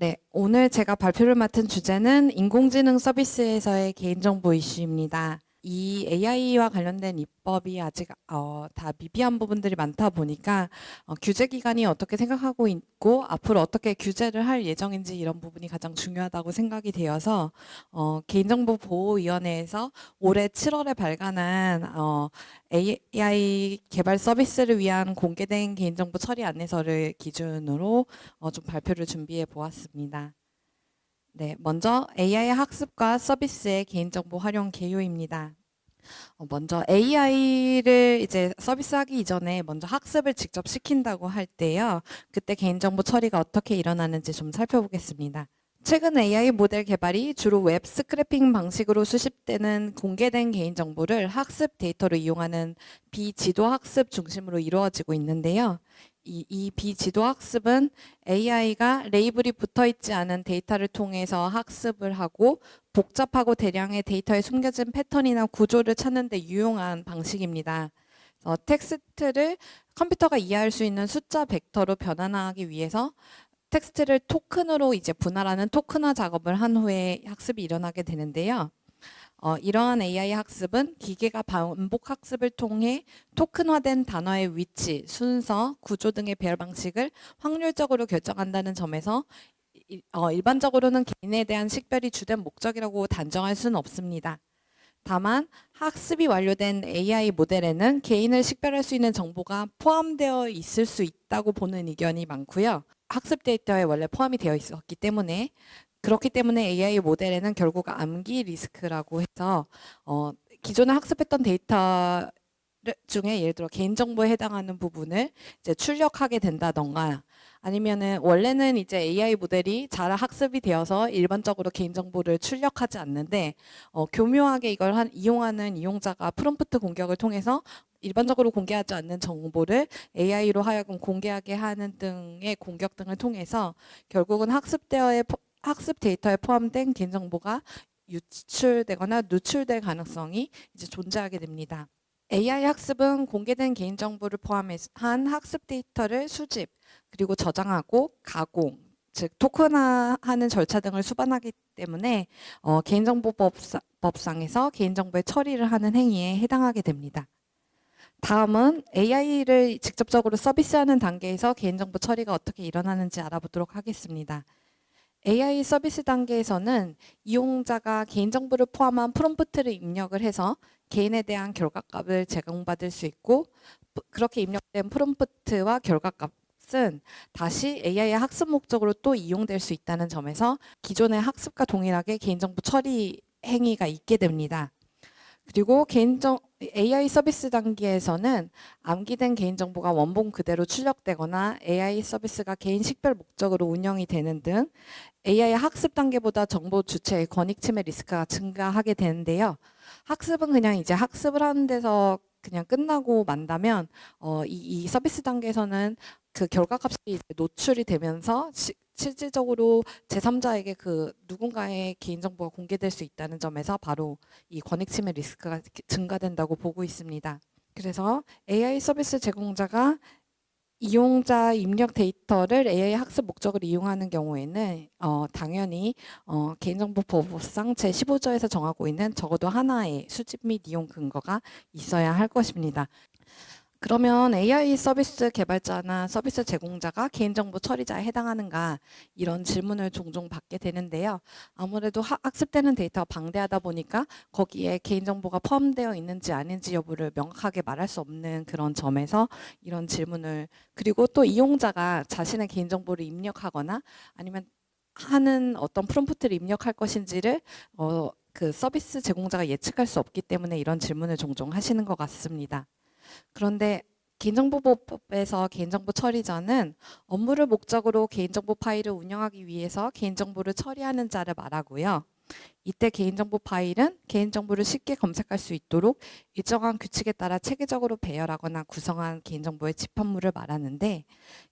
네, 오늘 제가 발표를 맡은 주제는 인공지능 서비스에서의 개인정보 이슈입니다. 이 AI와 관련된 입법이 아직 어, 다 미비한 부분들이 많다 보니까 어, 규제 기관이 어떻게 생각하고 있고 앞으로 어떻게 규제를 할 예정인지 이런 부분이 가장 중요하다고 생각이 되어서 어, 개인정보보호위원회에서 올해 7월에 발간한 어, AI 개발 서비스를 위한 공개된 개인정보 처리 안내서를 기준으로 어, 좀 발표를 준비해 보았습니다. 네, 먼저 AI 학습과 서비스의 개인정보 활용 개요입니다. 어, 먼저 AI를 이제 서비스하기 이전에 먼저 학습을 직접 시킨다고 할 때요. 그때 개인정보 처리가 어떻게 일어나는지 좀 살펴보겠습니다. 최근 AI 모델 개발이 주로 웹 스크래핑 방식으로 수집되는 공개된 개인정보를 학습 데이터로 이용하는 비지도 학습 중심으로 이루어지고 있는데요. 이, 이 비지도 학습은 AI가 레이블이 붙어 있지 않은 데이터를 통해서 학습을 하고 복잡하고 대량의 데이터에 숨겨진 패턴이나 구조를 찾는 데 유용한 방식입니다. 어, 텍스트를 컴퓨터가 이해할 수 있는 숫자 벡터로 변환하기 위해서 텍스트를 토큰으로 이제 분할하는 토큰화 작업을 한 후에 학습이 일어나게 되는데요. 어, 이러한 AI 학습은 기계가 반복 학습을 통해 토큰화된 단어의 위치, 순서, 구조 등의 배열 방식을 확률적으로 결정한다는 점에서 이- 어, 일반적으로는 개인에 대한 식별이 주된 목적이라고 단정할 수는 없습니다. 다만 학습이 완료된 AI 모델에는 개인을 식별할 수 있는 정보가 포함되어 있을 수 있다고 보는 의견이 많고요. 학습 데이터에 원래 포함이 되어 있었기 때문에 그렇기 때문에 AI 모델에는 결국 암기 리스크라고 해서 어, 기존에 학습했던 데이터 중에 예를 들어 개인정보에 해당하는 부분을 이제 출력하게 된다던가 아니면은 원래는 이제 AI 모델이 잘 학습이 되어서 일반적으로 개인정보를 출력하지 않는데 어, 교묘하게 이걸 한, 이용하는 이용자가 프롬프트 공격을 통해서 일반적으로 공개하지 않는 정보를 AI로 하여금 공개하게 하는 등의 공격 등을 통해서 결국은 학습되어의 포- 학습 데이터에 포함된 개인정보가 유출되거나 누출될 가능성이 이제 존재하게 됩니다. AI 학습은 공개된 개인정보를 포함한 학습 데이터를 수집, 그리고 저장하고 가공, 즉 토큰화하는 절차 등을 수반하기 때문에 어, 개인정보법상에서 개인정보의 처리를 하는 행위에 해당하게 됩니다. 다음은 AI를 직접적으로 서비스하는 단계에서 개인정보 처리가 어떻게 일어나는지 알아보도록 하겠습니다. AI 서비스 단계에서는 이용자가 개인정보를 포함한 프롬프트를 입력을 해서 개인에 대한 결과값을 제공받을 수 있고 프- 그렇게 입력된 프롬프트와 결과값은 다시 AI의 학습 목적으로 또 이용될 수 있다는 점에서 기존의 학습과 동일하게 개인정보 처리 행위가 있게 됩니다. 그리고 개인정 AI 서비스 단계에서는 암기된 개인정보가 원본 그대로 출력되거나 AI 서비스가 개인 식별 목적으로 운영이 되는 등 AI 학습 단계보다 정보 주체의 권익 침해 리스크가 증가하게 되는데요. 학습은 그냥 이제 학습을 하는 데서 그냥 끝나고 만다면 어, 이, 이 서비스 단계에서는 그 결과값이 노출이 되면서 시, 실질적으로 제3자에게 그 누군가의 개인정보가 공개될 수 있다는 점에서 바로 이 권익 침해 리스크가 증가된다고 보고 있습니다. 그래서 AI 서비스 제공자가 이용자 입력 데이터를 AI 학습 목적으로 이용하는 경우에는 어, 당연히 어, 개인정보보호법상 제15조에서 정하고 있는 적어도 하나의 수집 및 이용 근거가 있어야 할 것입니다. 그러면 AI 서비스 개발자나 서비스 제공자가 개인정보 처리자에 해당하는가 이런 질문을 종종 받게 되는데요. 아무래도 하- 학습되는 데이터가 방대하다 보니까 거기에 개인정보가 포함되어 있는지 아닌지 여부를 명확하게 말할 수 없는 그런 점에서 이런 질문을 그리고 또 이용자가 자신의 개인정보를 입력하거나 아니면 하는 어떤 프롬프트를 입력할 것인지를 어, 그 서비스 제공자가 예측할 수 없기 때문에 이런 질문을 종종 하시는 것 같습니다. 그런데 개인정보보호법에서 개인정보 처리자는 업무를 목적으로 개인정보 파일을 운영하기 위해서 개인정보를 처리하는 자를 말하고요. 이때 개인정보 파일은 개인정보를 쉽게 검색할 수 있도록 일정한 규칙에 따라 체계적으로 배열하거나 구성한 개인정보의 집합물을 말하는데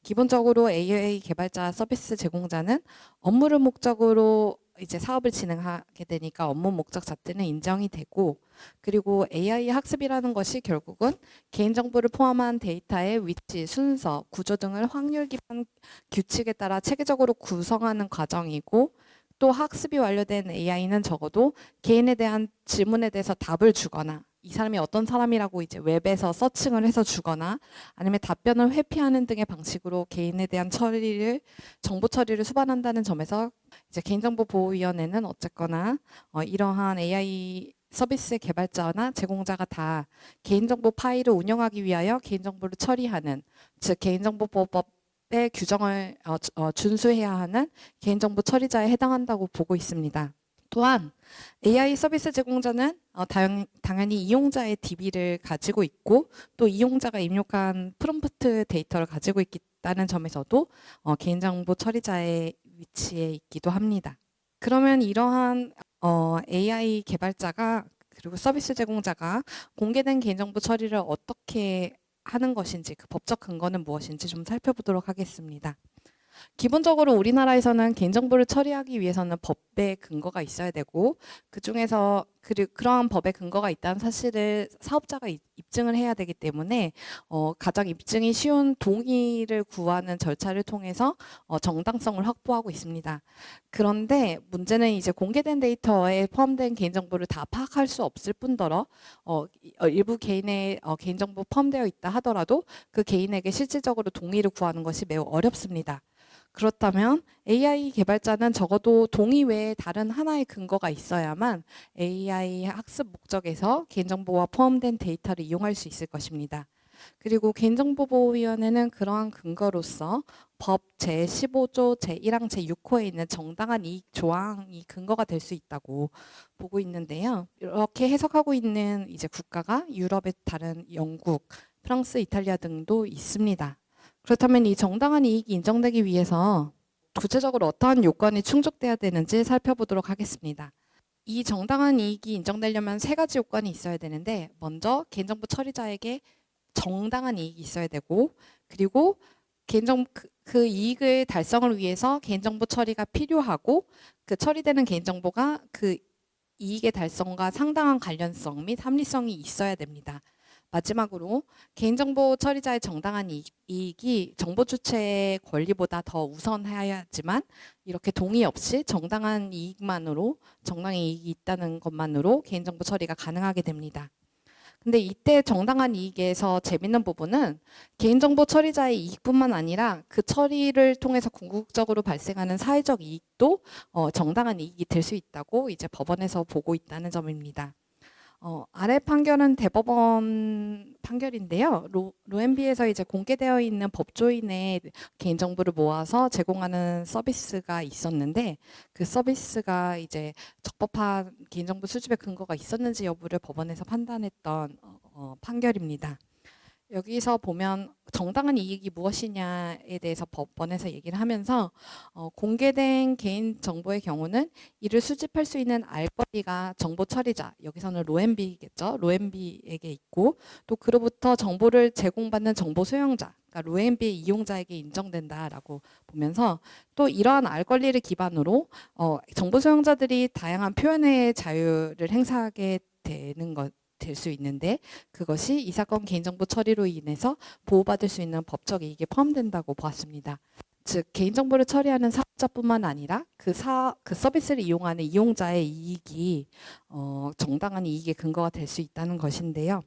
기본적으로 AI 개발자 서비스 제공자는 업무를 목적으로 이제 사업을 진행하게 되니까 업무 목적 자체는 인정이 되고 그리고 AI 학습이라는 것이 결국은 개인정보를 포함한 데이터의 위치, 순서, 구조 등을 확률 기반 규칙에 따라 체계적으로 구성하는 과정이고 또 학습이 완료된 AI는 적어도 개인에 대한 질문에 대해서 답을 주거나 이 사람이 어떤 사람이라고 이제 웹에서 서칭을 해서 주거나 아니면 답변을 회피하는 등의 방식으로 개인에 대한 처리를 정보 처리를 수반한다는 점에서 이제 개인정보보호위원회는 어쨌거나 어, 이러한 AI 서비스의 개발자나 제공자가 다 개인정보 파일을 운영하기 위하여 개인정보를 처리하는 즉 개인정보보호법 의 규정을 어, 주- 어, 준수해야 하는 개인정보 처리자에 해당한다고 보고 있습니다. 또한 AI 서비스 제공자는 어, 당, 당연히 이용자의 DB를 가지고 있고 또 이용자가 입력한 프롬프트 데이터를 가지고 있다는 점에서도 어, 개인정보 처리자의 위치에 있기도 합니다. 그러면 이러한 어, AI 개발자가 그리고 서비스 제공자가 공개된 개인정보 처리를 어떻게 하는 것인지 그 법적 근거는 무엇인지 좀 살펴보도록 하겠습니다. 기본적으로 우리나라에서는 개인정보를 처리하기 위해서는 법의 근거가 있어야 되고 그 중에서 그, 그러한 법의 근거가 있다는 사실을 사업자가 입- 입증을 해야 되기 때문에 어, 가장 입증이 쉬운 동의를 구하는 절차를 통해서 어, 정당성을 확보하고 있습니다. 그런데 문제는 이제 공개된 데이터에 포함된 개인정보를 다 파악할 수 없을 뿐더러 어, 이- 어, 일부 개인의 어, 개인정보 포함되어 있다 하더라도 그 개인에게 실질적으로 동의를 구하는 것이 매우 어렵습니다. 그렇다면 AI 개발자는 적어도 동의 외에 다른 하나의 근거가 있어야만 AI 학습 목적에서 개인정보와 포함된 데이터를 이용할 수 있을 것입니다. 그리고 개인정보보호위원회는 그러한 근거로서 법 제15조 제1항 제6호에 있는 정당한 이익 조항이 근거가 될 수 있다고 보고 있는데요. 이렇게 해석하고 있는 이제 국가가 유럽의 다른 영국, 프랑스, 이탈리아 등도 있습니다. 그렇다면 이 정당한 이익이 인정되기 위해서 구체적으로 어떠한 요건이 충족돼야 되는지 살펴보도록 하겠습니다. 이 정당한 이익이 인정되려면 세 가지 요건이 있어야 되는데 먼저 개인정보 처리자에게 정당한 이익이 있어야 되고 그리고 개인정 그, 그 이익을 달성을 위해서 개인정보 처리가 필요하고 그 처리되는 개인정보가 그 이익의 달성과 상당한 관련성 및 합리성이 있어야 됩니다. 마지막으로 개인정보 처리자의 정당한 이익, 이익이 정보 주체의 권리보다 더 우선해야지만 이렇게 동의 없이 정당한 이익만으로 정당한 이익이 있다는 것만으로 개인정보 처리가 가능하게 됩니다. 근데 이때 정당한 이익에서 재밌는 부분은 개인정보 처리자의 이익뿐만 아니라 그 처리를 통해서 궁극적으로 발생하는 사회적 이익도 어, 정당한 이익이 될 수 있다고 이제 법원에서 보고 있다는 점입니다. 어, 아래 판결은 대법원 판결인데요. 로, 로엔비에서 이제 공개되어 있는 법조인의 개인 정보를 모아서 제공하는 서비스가 있었는데 그 서비스가 이제 적법한 개인 정보 수집의 근거가 있었는지 여부를 법원에서 판단했던 어, 어, 판결입니다. 여기서 보면 정당한 이익이 무엇이냐에 대해서 법원에서 얘기를 하면서 어, 공개된 개인 정보의 경우는 이를 수집할 수 있는 알 권리가 정보 처리자 여기서는 로엔비겠죠 로엔비에게 있고 또 그로부터 정보를 제공받는 정보 소용자 그러니까 로엔비의 이용자에게 인정된다라고 보면서 또 이러한 알 권리를 기반으로 어, 정보 소용자들이 다양한 표현의 자유를 행사하게 되는 것. 될 수 있는데 그것이 이 사건 개인정보 처리로 인해서 보호받을 수 있는 법적 이익에 포함된다고 보았습니다. 즉 개인정보를 처리하는 사업자뿐만 아니라 그 사 그 서비스를 이용하는 이용자의 이익이 어, 정당한 이익의 근거가 될 수 있다는 것인데요.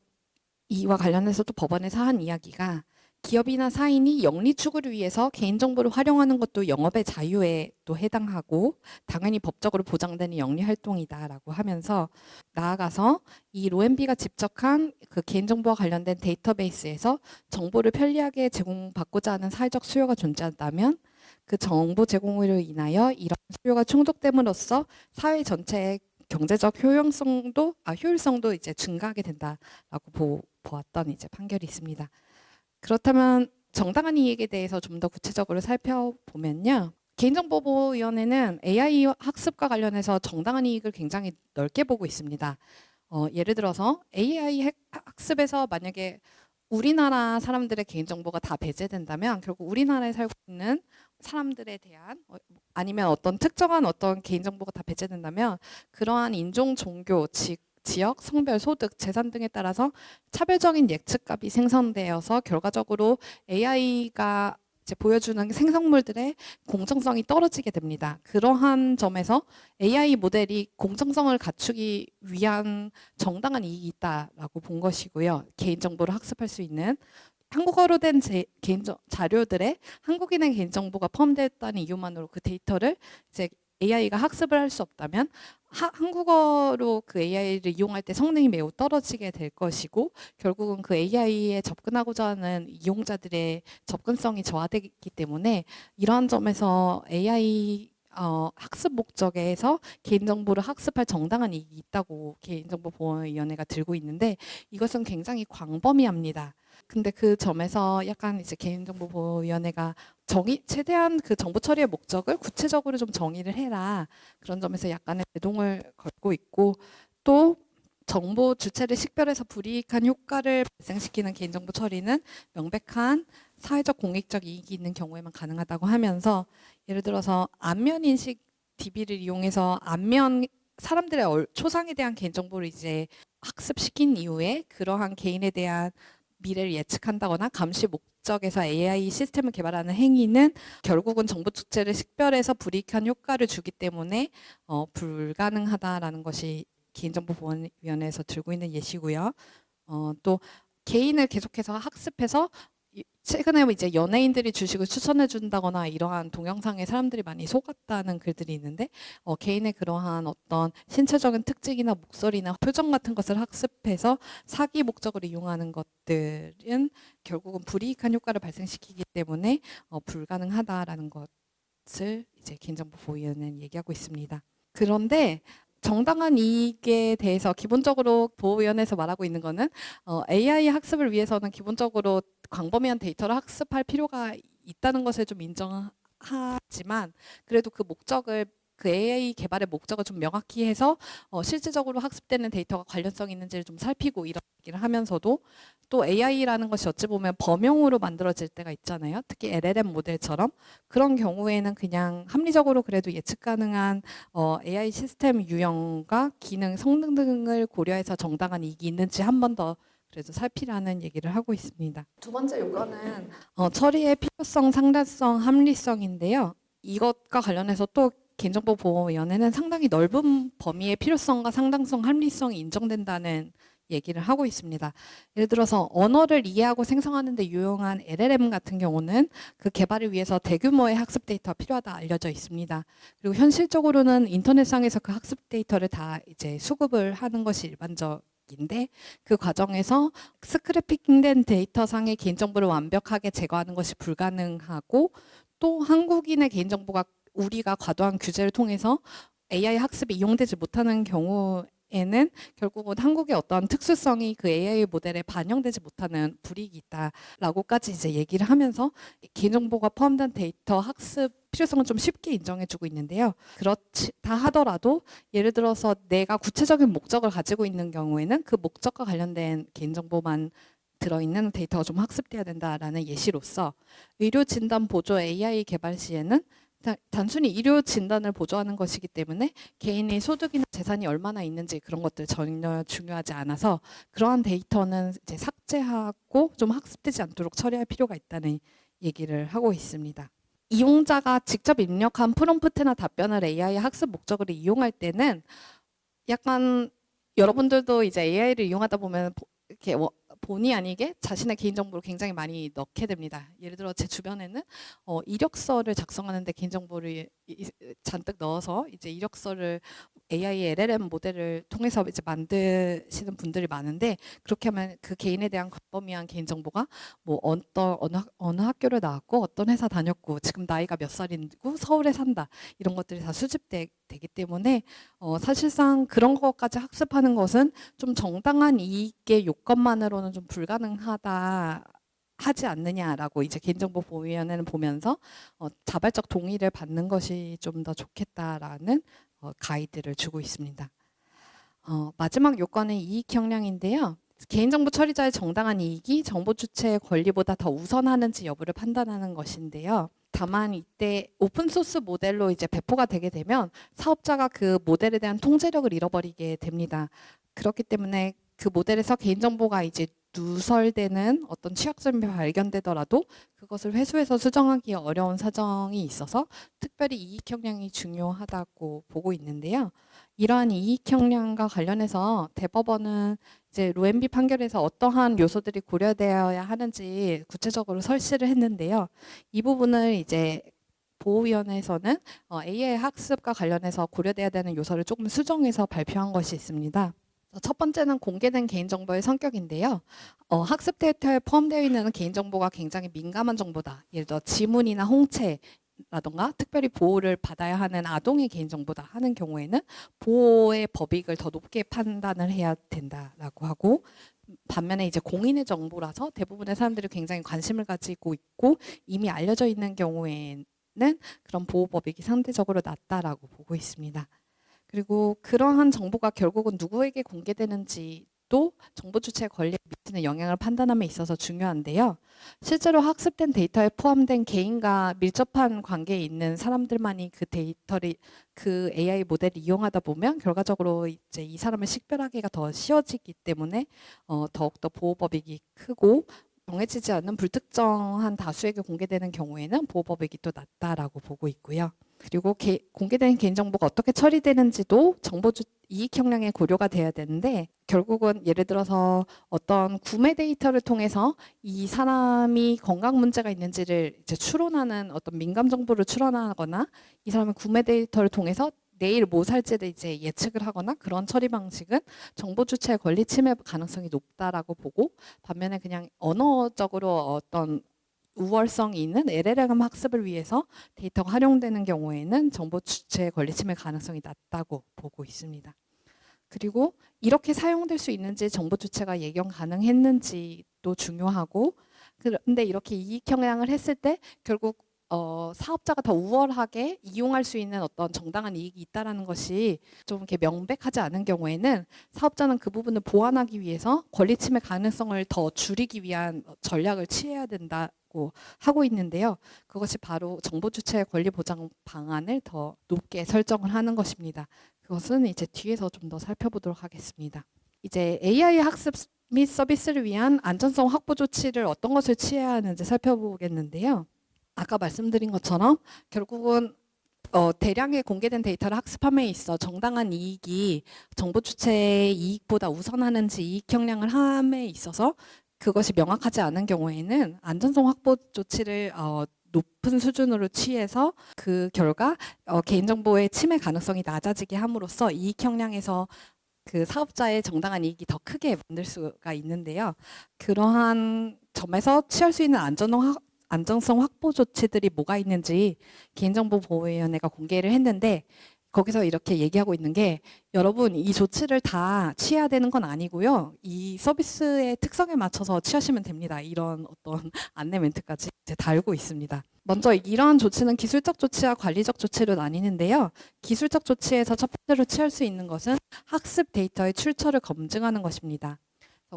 이와 관련해서 또 법원에서 한 이야기가 기업이나 사인이 영리 추구를 위해서 개인정보를 활용하는 것도 영업의 자유에 또 해당하고 당연히 법적으로 보장되는 영리 활동이다라고 하면서 나아가서 이 로엔비가 집적한 그 개인정보와 관련된 데이터베이스에서 정보를 편리하게 제공받고자 하는 사회적 수요가 존재한다면 그 정보 제공으로 인하여 이런 수요가 충족됨으로써 사회 전체의 경제적 효용성도 아 효율성도 이제 증가하게 된다라고 보, 보았던 이제 판결이 있습니다. 그렇다면 정당한 이익에 대해서 좀 더 구체적으로 살펴보면요. 개인정보보호위원회는 AI 학습과 관련해서 정당한 이익을 굉장히 넓게 보고 있습니다. 어, 예를 들어서 AI 핵- 학습에서 만약에 우리나라 사람들의 개인정보가 다 배제된다면 결국 우리나라에 살고 있는 사람들에 대한 어, 아니면 어떤 특정한 어떤 개인정보가 다 배제된다면 그러한 인종, 종교, 지, 지역, 성별, 소득, 재산 등에 따라서 차별적인 예측값이 생성되어서 결과적으로 AI가 보여주는 생성물들의 공정성이 떨어지게 됩니다. 그러한 점에서 AI 모델이 공정성을 갖추기 위한 정당한 이익이 있다라고 본 것이고요. 개인정보를 학습할 수 있는 한국어로 된 제, 개인 자료들에 한국인의 개인정보가 포함되었다는 이유만으로 그 데이터를 이제 AI가 학습을 할 수 없다면 하, 한국어로 그 AI를 이용할 때 성능이 매우 떨어지게 될 것이고 결국은 그 AI에 접근하고자 하는 이용자들의 접근성이 저하되기 때문에 이러한 점에서 AI 어, 학습 목적에서 개인정보를 학습할 정당한 이익이 있다고 개인정보보호위원회가 들고 있는데 이것은 굉장히 광범위합니다. 근데 그 점에서 약간 이제 개인정보보호위원회가 정의 최대한 그 정보 처리의 목적을 구체적으로 좀 정의를 해라. 그런 점에서 약간의 제동을 걸고 있고 또 정보 주체를 식별해서 불이익한 효과를 발생시키는 개인정보 처리는 명백한 사회적 공익적 이익이 있는 경우에만 가능하다고 하면서 예를 들어서 안면 인식 DB를 이용해서 안면 사람들의 얼- 초상에 대한 개인정보를 이제 학습시킨 이후에 그러한 개인에 대한 미래를 예측한다거나 감시 목 적에서 AI 시스템을 개발하는 행위는 결국은 정보 주체를 식별해서 불이익한 효과를 주기 때문에 어, 불가능하다라는 것이 개인정보보호위원회에서 들고 있는 예시고요. 어, 또 개인을 계속해서 학습해서 이- 최근에 뭐 이제 연예인들이 주식을 추천해 준다거나 이러한 동영상에 사람들이 많이 속았다는 글들이 있는데 어, 개인의 그러한 어떤 신체적인 특징이나 목소리나 표정 같은 것을 학습해서 사기 목적으로 이용하는 것들은 결국은 불이익한 효과를 발생시키기 때문에 어, 불가능하다라는 것을 이제 개인정보 보호위원회는 얘기하고 있습니다. 그런데 정당한 이익에 대해서 기본적으로 보호위원회에서 말하고 있는 거는 어, AI 학습을 위해서는 기본적으로 광범위한 데이터를 학습할 필요가 있다는 것을 좀 인정하지만 그래도 그 목적을 그 AI 개발의 목적을 좀 명확히 해서 어, 실질적으로 학습되는 데이터가 관련성 있는지를 좀 살피고 이런 얘기를 하면서도 또 AI라는 것이 어찌 보면 범용으로 만들어질 때가 있잖아요. 특히 LLM 모델처럼 그런 경우에는 그냥 합리적으로 그래도 예측 가능한 어, AI 시스템 유형과 기능, 성능 등을 고려해서 정당한 이익이 있는지 한 번 더 그래도 살피라는 얘기를 하고 있습니다. 두 번째 요건은 어, 처리의 필요성, 상대성, 합리성인데요. 이것과 관련해서 또 개인정보 보호위원회는 상당히 넓은 범위의 필요성과 상당성, 합리성이 인정된다는 얘기를 하고 있습니다. 예를 들어서 언어를 이해하고 생성하는 데 유용한 LLM 같은 경우는 그 개발을 위해서 대규모의 학습 데이터가 필요하다 알려져 있습니다. 그리고 현실적으로는 인터넷상에서 그 학습 데이터를 다 이제 수급을 하는 것이 일반적 인데 그 과정에서 스크래핑된 데이터상의 개인정보를 완벽하게 제거하는 것이 불가능하고 또 한국인의 개인정보가 우리가 과도한 규제를 통해서 AI 학습에 이용되지 못하는 경우 에는 결국은 한국의 어떤 특수성이 그 AI 모델에 반영되지 못하는 불이익이 있다라고까지 이제 얘기를 하면서 개인정보가 포함된 데이터 학습 필요성을 좀 쉽게 인정해주고 있는데요. 그렇다 하더라도 예를 들어서 내가 구체적인 목적을 가지고 있는 경우에는 그 목적과 관련된 개인정보만 들어있는 데이터가 좀 학습돼야 된다라는 예시로서 의료 진단 보조 AI 개발 시에는 다- 단순히 의료 진단을 보조하는 것이기 때문에 개인의 소득이나 재산이 얼마나 있는지 그런 것들 전혀 중요하지 않아서 그러한 데이터는 이제 삭제하고 좀 학습되지 않도록 처리할 필요가 있다는 얘기를 하고 있습니다. 이용자가 직접 입력한 프롬프트나 답변을 AI 학습 목적으로 이용할 때는 약간 여러분들도 이제 AI를 이용하다 보면 보- 이렇게 뭐 본의 아니게 자신의 개인정보를 굉장히 많이 넣게 됩니다. 예를 들어 제 주변에는 어, 이력서를 작성하는데 개인정보를 잔뜩 넣어서 이제 이력서를 AI LLM 모델을 통해서 이제 만드시는 분들이 많은데 그렇게 하면 그 개인에 대한 광범위한 개인정보가 뭐 어떤 어느, 학- 어느 학교를 나왔고 어떤 회사 다녔고 지금 나이가 몇 살이고 서울에 산다 이런 것들이 다 수집 되기 때문에 어, 사실상 그런 것까지 학습하는 것은 좀 정당한 이익의 요건만으로는 좀 불가능하다 하지 않느냐라고 이제 개인정보 보호위원회는 보면서 어, 자발적 동의를 받는 것이 좀 더 좋겠다라는 어, 가이드를 주고 있습니다. 어, 마지막 요건은 이익 형량인데요. 개인정보 처리자의 정당한 이익이 정보 주체의 권리보다 더 우선하는지 여부를 판단하는 것인데요. 다만 이때 오픈 소스 모델로 이제 배포가 되게 되면 사업자가 그 모델에 대한 통제력을 잃어버리게 됩니다. 그렇기 때문에 그 모델에서 개인정보가 이제 누설되는 어떤 취약점이 발견되더라도 그것을 회수해서 수정하기 어려운 사정이 있어서 특별히 이익 형량이 중요하다고 보고 있는데요. 이러한 이익 형량과 관련해서 대법원은 이제 로엠비 판결에서 어떠한 요소들이 고려되어야 하는지 구체적으로 설치를 했는데요. 이 부분을 이제 보호위원회에서는 어, AI 학습과 관련해서 고려돼야 되는 요소를 조금 수정해서 발표한 것이 있습니다. 첫 번째는 공개된 개인정보의 성격인데요. 어, 학습 데이터에 포함되어 있는 개인정보가 굉장히 민감한 정보다. 예를 들어 지문이나 홍채 라던가 특별히 보호를 받아야 하는 아동의 개인정보다 하는 경우에는 보호의 법익을 더 높게 판단을 해야 된다라고 하고 반면에 이제 공인의 정보라서 대부분의 사람들이 굉장히 관심을 가지고 있고 이미 알려져 있는 경우에는 그런 보호 법익이 상대적으로 낮다라고 보고 있습니다. 그리고 그러한 정보가 결국은 누구에게 공개되는지도 정보 주체의 권리에 미치는 영향을 판단함에 있어서 중요한데요. 실제로 학습된 데이터에 포함된 개인과 밀접한 관계에 있는 사람들만이 그 데이터를 그 AI 모델을 이용하다 보면 결과적으로 이제 이 사람을 식별하기가 더 쉬워지기 때문에 어, 더욱더 보호법익이 크고 정해지지 않는 불특정한 다수에게 공개되는 경우에는 보호법익이 또 낮다라고 보고 있고요. 그리고 개- 공개된 개인정보가 어떻게 처리되는지도 정보 주 이익 형량에 고려가 돼야 되는데 결국은 예를 들어서 어떤 구매 데이터를 통해서 이 사람이 건강 문제가 있는지를 이제 추론하는 어떤 민감 정보를 추론하거나 이 사람의 구매 데이터를 통해서 내일 뭐 살지를 이제 예측을 하거나 그런 처리 방식은 정보 주체의 권리 침해 가능성이 높다라고 보고 반면에 그냥 언어적으로 어떤 우월성이 있는 LLM 학습을 위해서 데이터가 활용되는 경우에는 정보 주체의 권리 침해 가능성이 낮다고 보고 있습니다. 그리고 이렇게 사용될 수 있는지 정보 주체가 예견 가능했는지도 중요하고 그런데 이렇게 이익 형량을 했을 때 결국 어, 사업자가 더 우월하게 이용할 수 있는 어떤 정당한 이익이 있다라는 것이 좀 이렇게 명백하지 않은 경우에는 사업자는 그 부분을 보완하기 위해서 권리 침해 가능성을 더 줄이기 위한 전략을 취해야 된다고 하고 있는데요. 그것이 바로 정보 주체의 권리 보장 방안을 더 높게 설정을 하는 것입니다. 그것은 이제 뒤에서 좀 더 살펴보도록 하겠습니다. 이제 AI 학습 및 서비스를 위한 안전성 확보 조치를 어떤 것을 취해야 하는지 살펴보겠는데요. 아까 말씀드린 것처럼 결국은 어, 대량의 공개된 데이터를 학습함에 있어 정당한 이익이 정보 주체의 이익보다 우선하는지 이익 형량을 함에 있어서 그것이 명확하지 않은 경우에는 안전성 확보 조치를 어, 높은 수준으로 취해서 그 결과 어, 개인정보의 침해 가능성이 낮아지게 함으로써 이익 형량에서 그 사업자의 정당한 이익이 더 크게 만들 수가 있는데요. 그러한 점에서 취할 수 있는 안전성 확- 안정성 확보 조치들이 뭐가 있는지 개인정보보호위원회가 공개를 했는데 거기서 이렇게 얘기하고 있는 게 여러분 이 조치를 다 취해야 되는 건 아니고요. 이 서비스의 특성에 맞춰서 취하시면 됩니다. 이런 어떤 안내 멘트까지 이제 달고 있습니다. 먼저 이러한 조치는 기술적 조치와 관리적 조치로 나뉘는데요. 기술적 조치에서 첫 번째로 취할 수 있는 것은 학습 데이터의 출처를 검증하는 것입니다.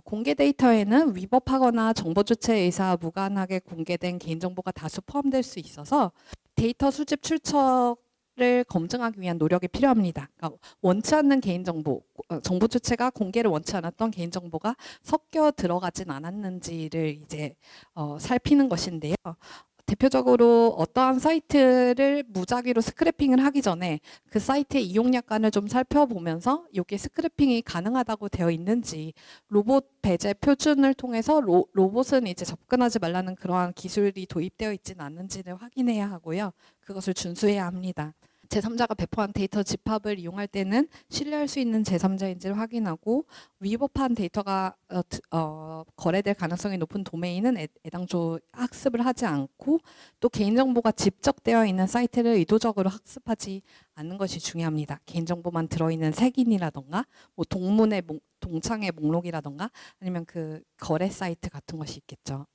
공개 데이터에는 위법하거나 정보 주체 의사와 무관하게 공개된 개인정보가 다수 포함될 수 있어서 데이터 수집 출처를 검증하기 위한 노력이 필요합니다. 그러니까 원치 않는 개인정보, 어, 정보 주체가 공개를 원치 않았던 개인정보가 섞여 들어가진 않았는지를 이제 어, 살피는 것인데요. 대표적으로 어떠한 사이트를 무작위로 스크래핑을 하기 전에 그 사이트의 이용 약관을 좀 살펴보면서 이게 스크래핑이 가능하다고 되어 있는지 로봇 배제 표준을 통해서 로, 로봇은 이제 접근하지 말라는 그러한 기술이 도입되어 있지는 않는지를 확인해야 하고요. 그것을 준수해야 합니다. 제3자가 배포한 데이터 집합을 이용할 때는 신뢰할 수 있는 제3자인지를 확인하고 위법한 데이터가 어, 드- 어, 거래될 가능성이 높은 도메인은 애, 애당초 학습을 하지 않고 또 개인정보가 집적되어 있는 사이트를 의도적으로 학습하지 않는 것이 중요합니다. 개인정보만 들어있는 색인이라던가 뭐 동문의 목- 동창의 목록이라던가 아니면 그 거래 사이트 같은 것이 있겠죠.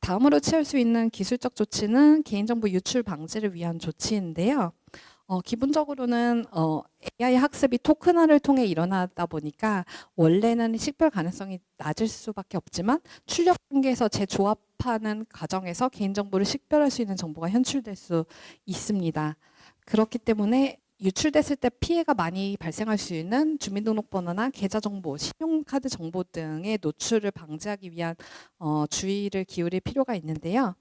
다음으로 취할 수 있는 기술적 조치는 개인정보 유출 방지를 위한 조치인데요. 어, 기본적으로는 어, AI 학습이 토큰화를 통해 일어나다 보니까 원래는 식별 가능성이 낮을 수밖에 없지만 출력 단계에서 재조합하는 과정에서 개인정보를 식별할 수 있는 정보가 현출될 수 있습니다. 그렇기 때문에 유출됐을 때 피해가 많이 발생할 수 있는 주민등록번호나 계좌 정보, 신용카드 정보 등의 노출을 방지하기 위한 어, 주의를 기울일 필요가 있는데요.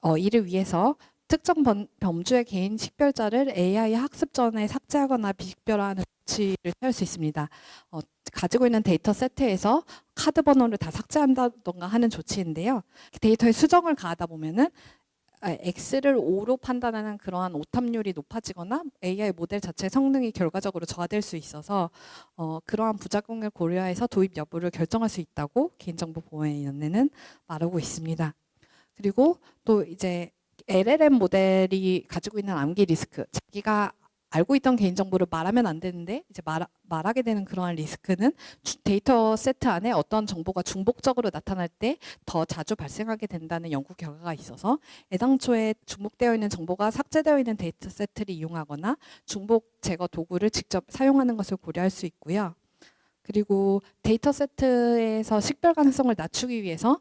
어, 이를 위해서 특정 범, 범주의 개인 식별자를 AI 학습 전에 삭제하거나 비식별화하는 조치를 취할 수 있습니다. 어, 가지고 있는 데이터 세트에서 카드 번호를 다 삭제한다던가 하는 조치인데요. 데이터에 수정을 가하다 보면은 아, X를 O로 판단하는 그러한 오탑률이 높아지거나 AI 모델 자체의 성능이 결과적으로 저하될 수 있어서 어, 그러한 부작용을 고려해서 도입 여부를 결정할 수 있다고 개인정보보호위원회는 말하고 있습니다. 그리고 또 이제 LLM 모델이 가지고 있는 암기 리스크, 자기가 알고 있던 개인정보를 말하면 안 되는데 이제 말, 말하게 되는 그러한 리스크는 주- 데이터 세트 안에 어떤 정보가 중복적으로 나타날 때 더 자주 발생하게 된다는 연구 결과가 있어서 애당초에 중복되어 있는 정보가 삭제되어 있는 데이터 세트를 이용하거나 중복 제거 도구를 직접 사용하는 것을 고려할 수 있고요. 그리고 데이터 세트에서 식별 가능성을 낮추기 위해서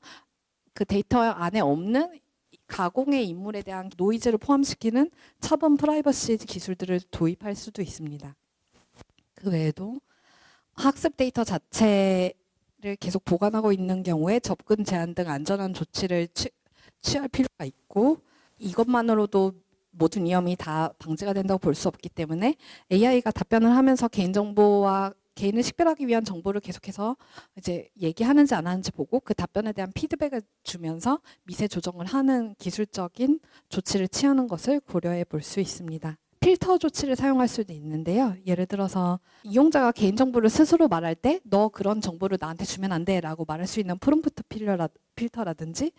그 데이터 안에 없는 가공의 인물에 대한 노이즈를 포함시키는 차범 프라이버시 기술들을 도입할 수도 있습니다. 그 외에도 학습 데이터 자체를 계속 보관하고 있는 경우에 접근 제한 등 안전한 조치를 취, 취할 필요가 있고 이것만으로도 모든 위험이 다 방지가 된다고 볼 수 없기 때문에 AI가 답변을 하면서 개인정보와 개인을 식별하기 위한 정보를 계속해서 이제 얘기하는지 안 하는지 보고 그 답변에 대한 피드백을 주면서 미세 조정을 하는 기술적인 조치를 취하는 것을 고려해 볼 수 있습니다. 필터 조치를 사용할 수도 있는데요. 예를 들어서 이용자가 개인정보를 스스로 말할 때 너 그런 정보를 나한테 주면 안 돼 라고 말할 수 있는 프롬프트 필터라, 필터라든지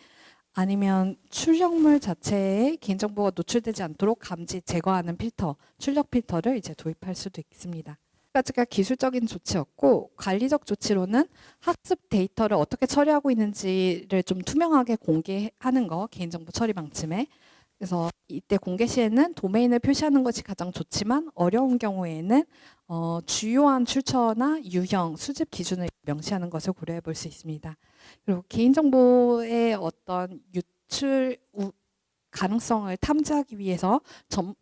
아니면 출력물 자체에 개인정보가 노출되지 않도록 감지 제거하는 필터, 출력 필터를 이제 도입할 수도 있습니다. 가지가 기술적인 조치였고 관리적 조치로는 학습 데이터를 어떻게 처리하고 있는지를 좀 투명하게 공개하는 거 개인정보 처리 방침에 그래서 이때 공개 시에는 도메인을 표시하는 것이 가장 좋지만 어려운 경우에는 어, 주요한 출처나 유형, 수집 기준을 명시하는 것을 고려해 볼 수 있습니다. 그리고 개인정보의 어떤 유출 우- 가능성을 탐지하기 위해서 전,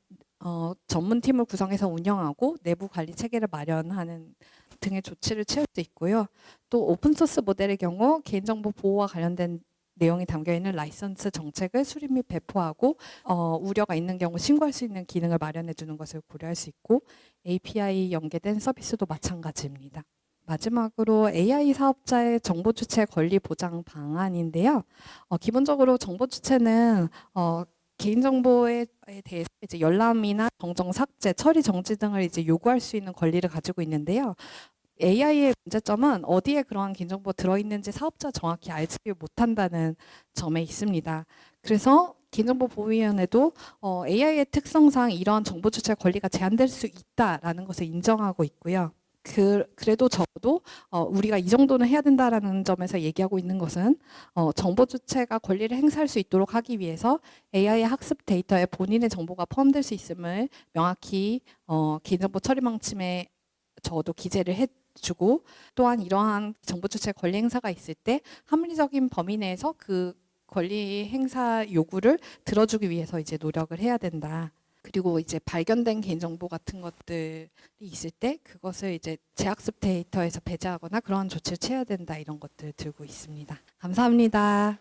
어, 전문팀을 구성해서 운영하고 내부 관리 체계를 마련하는 등의 조치를 취할 수 있고요. 또 오픈소스 모델의 경우 개인정보 보호와 관련된 내용이 담겨 있는 라이선스 정책을 수립 및 배포하고 어, 우려가 있는 경우 신고할 수 있는 기능을 마련해 주는 것을 고려할 수 있고 API 연계된 서비스도 마찬가지입니다. 마지막으로 AI 사업자의 정보 주체 권리 보장 방안인데요. 어, 기본적으로 정보 주체는 어, 개인정보에 대해서 이제 열람이나 정정 삭제, 처리 정지 등을 이제 요구할 수 있는 권리를 가지고 있는데요. AI의 문제점은 어디에 그러한 개인정보가 들어있는지 사업자 정확히 알지 못한다는 점에 있습니다. 그래서 개인정보보호위원회도 어, AI의 특성상 이러한 정보 주체 권리가 제한될 수 있다라는 것을 인정하고 있고요. 그, 그래도 적어도 어, 우리가 이 정도는 해야 된다라는 점에서 얘기하고 있는 것은 어, 정보 주체가 권리를 행사할 수 있도록 하기 위해서 AI 학습 데이터에 본인의 정보가 포함될 수 있음을 명확히 어, 개인정보 처리 방침에 적어도 기재를 해 주고 또한 이러한 정보 주체 권리 행사가 있을 때 합리적인 범위 내에서 그 권리 행사 요구를 들어주기 위해서 이제 노력을 해야 된다. 그리고 이제 발견된 개인정보 같은 것들이 있을 때 그것을 이제 재학습 데이터에서 배제하거나 그러한 조치를 취해야 된다 이런 것들을 들고 있습니다. 감사합니다.